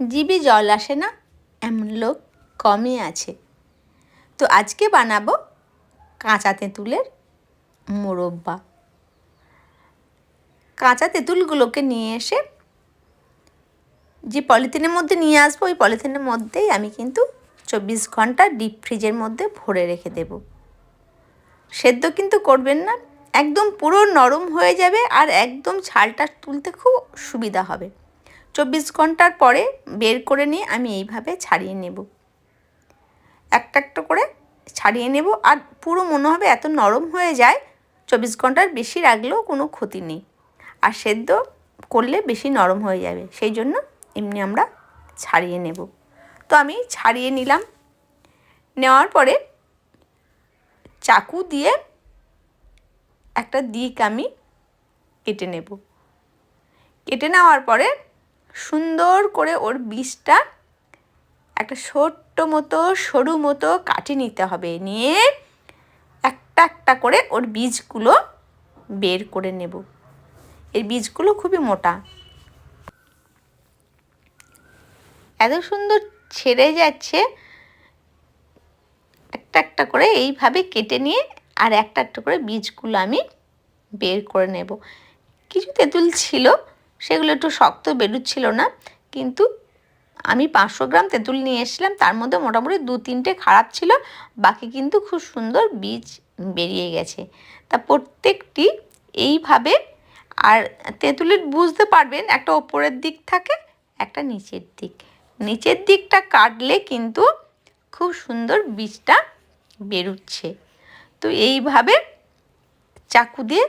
GB জল আসে না? এমন লোক কমই আছে। তো আজকে বানাবো কাঁচা তেঁতুলের মোরব্বা। কাঁচা তেঁতুলগুলোকে নিয়ে এসে যে পলিথিনের মধ্যে নিয়ে আসব, ওই পলিথিনের মধ্যেই আমি কিন্তু চব্বিশ ঘণ্টা ডিপ ফ্রিজের মধ্যে ভরে রেখে দেব। সেদ্ধ কিন্তু করবেন না, একদম পুরো নরম হয়ে যাবে আর একদম ছালটা তুলতে খুব সুবিধা হবে। চব্বিশ ঘণ্টার পরে বের করে নিয়ে আমি এইভাবে ছাড়িয়ে নেব। একটা একটা করে ছাড়িয়ে নেব আর পুরো মনে হবে এত নরম হয়ে যায়, চব্বিশ ঘণ্টার বেশি রাখলেও কোনো ক্ষতি নেই। আর সেদ্ধ করলে বেশি নরম হয়ে যাবে, সেই জন্য এমনি আমরা ছাড়িয়ে নেব। তো আমি ছাড়িয়ে নিলাম। নেওয়ার পরে চাকু দিয়ে একটা দিক আমি কেটে নেব। কেটে নেওয়ার পরে সুন্দর করে ওর বীজটা একটা ছোট্ট মতো, সরু মতো কাটে নিতে হবে। নিয়ে একটা একটা করে ওর বীজগুলো বের করে নেব। এর বীজগুলো খুবই মোটা। এত সুন্দর ছেড়ে যাচ্ছে। একটা একটা করে এইভাবে কেটে নিয়ে আর একটা একটা করে বীজগুলো আমি বের করে নেব। কিছু তেঁতুল ছিল সেগুলো একটু শক্ত বেরুচ্ছিল না, কিন্তু আমি পাঁচশো গ্রাম তেঁতুল নিয়ে এসেছিলাম, তার মধ্যে মোটামুটি দু তিনটে খারাপ ছিল, বাকি কিন্তু খুব সুন্দর বীজ বেরিয়ে গেছে। তা প্রত্যেকটি এইভাবে, আর তেঁতুলের বুঝতে পারবেন একটা ওপরের দিক থাকে, একটা নিচের দিক। নিচের দিকটা কাটলে কিন্তু খুব সুন্দর বীজটা বেরুচ্ছে। তো এইভাবে চাকু দিয়ে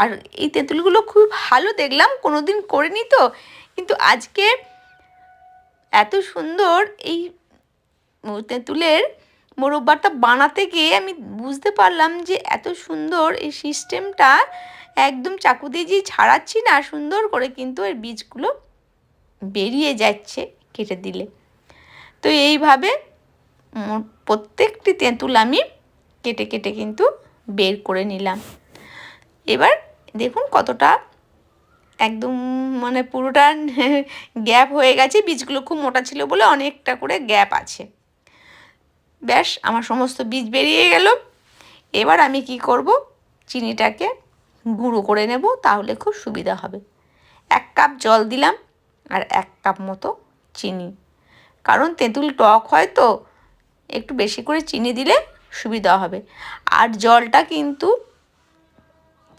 আর এই তেঁতুলগুলো খুব ভালো দেখলাম কোনো দিন করিনি তো। কিন্তু আজকে এত সুন্দর এই তেঁতুলের মোরব্বাটা বানাতে গিয়ে আমি বুঝতে পারলাম যে এত সুন্দর এই সিস্টেমটা একদম চাকু দিয়ে যে ছাড়াচ্ছি না, সুন্দর করে কিন্তু এর বীজগুলো বেরিয়ে যাচ্ছে কেটে দিলে। তো এইভাবে প্রত্যেকটি তেঁতুল আমি কেটে কেটে কিন্তু বের করে নিলাম। এবার দেখুন কতটা একদম মানে পুরোটা গ্যাপ হয়ে গেছে, বীজগুলো খুব মোটা ছিল বলে অনেকটা করে গ্যাপ আছে। ব্যাস, আমার সমস্ত বীজ বেরিয়ে গেল। এবার আমি কি করব? চিনিটাকে গুঁড়ো করে নেব, তাহলে খুব সুবিধা হবে। এক কাপ জল দিলাম আর এক কাপ মতো চিনি। কারণ তেঁতুল টক হয় তো, একটু বেশি করে চিনি দিলে সুবিধা হবে। আর জলটা কিন্তু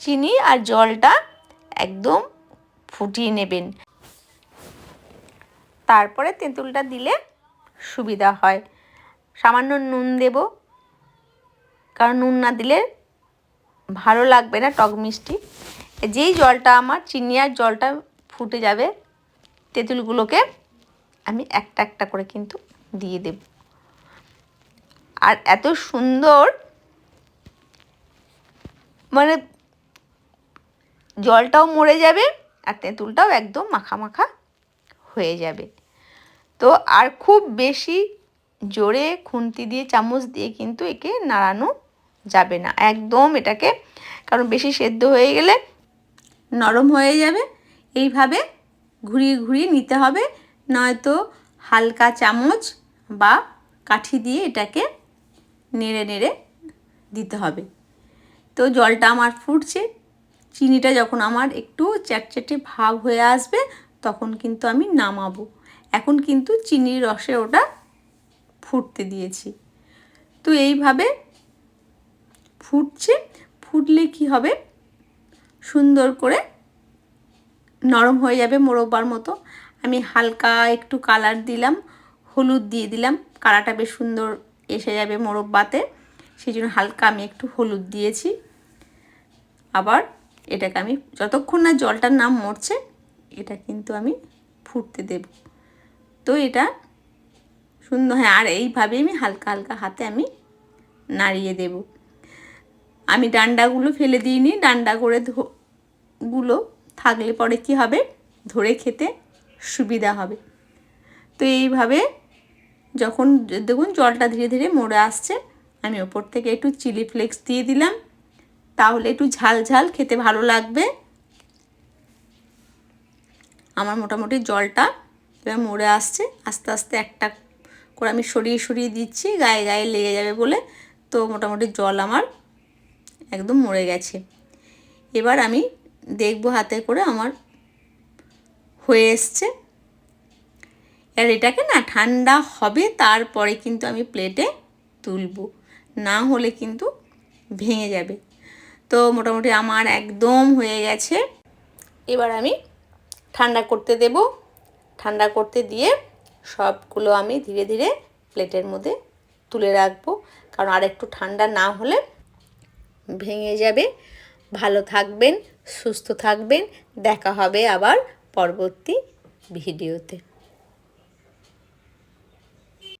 চিনি আর জলটা একদম ফুটিয়ে নেবেন। তারপরে তেঁতুলটা দিলে সুবিধা হয়। সামান্য নুন দেব, কারণ নুন না দিলে ভালো লাগবে না টক মিষ্টি। যেই জলটা আমার চিনি আর জলটা ফুটে যাবে, তেঁতুলগুলোকে আমি একটা একটা করে কিন্তু দিয়ে দেব। আর এত সুন্দর মানে জলটাও মরে যাবে আর তেঁতুলটাও একদম মাখা হয়ে যাবে। তো আর খুব বেশি জোরে খুন্তি দিয়ে, চামচ দিয়ে কিন্তু একে নাড়ানো যাবে না। একদম এটাকে কারণ বেশি সেদ্ধ হয়ে গেলে নরম হয়ে যাবে। এইভাবে ঘুরিয়ে ঘুরিয়ে নিতে হবে, নয়তো হালকা চামচ বা কাঠি দিয়ে এটাকে নেড়ে নেড়ে দিতে হবে। তো জলটা আমার ফুটছে। চিনিটা যখন আমার একটু চ্যাটচ্যাটে ভাব হয়ে আসবে, তখন কিন্তু আমি নামাবো। এখন কিন্তু চিনির রসে ওটা ফুটতে দিয়েছি। তো এইভাবে ফুটছে। ফুটলে কি হবে? সুন্দর করে নরম হয়ে যাবে মোরব্বার মতো। আমি হালকা একটু কালার দিলাম, হলুদ দিয়ে দিলাম। কালারটা বেশ সুন্দর এসে যাবে মোরব্বাতে। সেই জন্য হালকা আমি একটু হলুদ দিয়েছি। আবার এটাকে আমি যতক্ষণ না জলটার নাম মরছে, এটা কিন্তু আমি ফুটতে দেব। তো এটা সুন্দর হ্যাঁ আর এইভাবে আমি হালকা হালকা হাতে আমি নাড়িয়ে দেব। আমি ডান্ডাগুলো ফেলে দিইনি, ডান্ডা করে গুলো থাকলে পরে কি হবে? ধরে খেতে সুবিধা হবে। তো এইভাবে যখন, দেখুন জলটা ধীরে ধীরে মরে আসছে, আমি ওপর থেকে একটু চিলি ফ্লেক্স দিয়ে দিলাম। তাহলে একটু ঝাল ঝাল খেতে ভালো লাগবে। আমার মোটামুটি জলটা এবার মরে আসছে। আস্তে আস্তে একটা করে আমি সরিয়ে সরিয়ে দিচ্ছি, গায়ে গায়ে লেগে যাবে বলে। তো মোটামুটি জল আমার একদম মরে গেছে। এবার আমি দেখব হাতে করে আমার হয়ে এসছে। আর এটাকে না ঠান্ডা হবে তারপরে কিন্তু আমি প্লেটে তুলবো। না হলে কিন্তু ভেঙে যাবে। তো মোটামুটি আমার একদম হয়ে গেছে। এবার আমি ঠান্ডা করতে দেব। ঠান্ডা করতে দিয়ে সবগুলো আমি ধীরে ধীরে প্লেটের মধ্যে তুলে রাখব। কারণ আর একটু ঠান্ডা না হলে ভেঙে যাবে। ভালো থাকবেন, সুস্থ থাকবেন। দেখা হবে আবার পরবর্তী ভিডিওতে।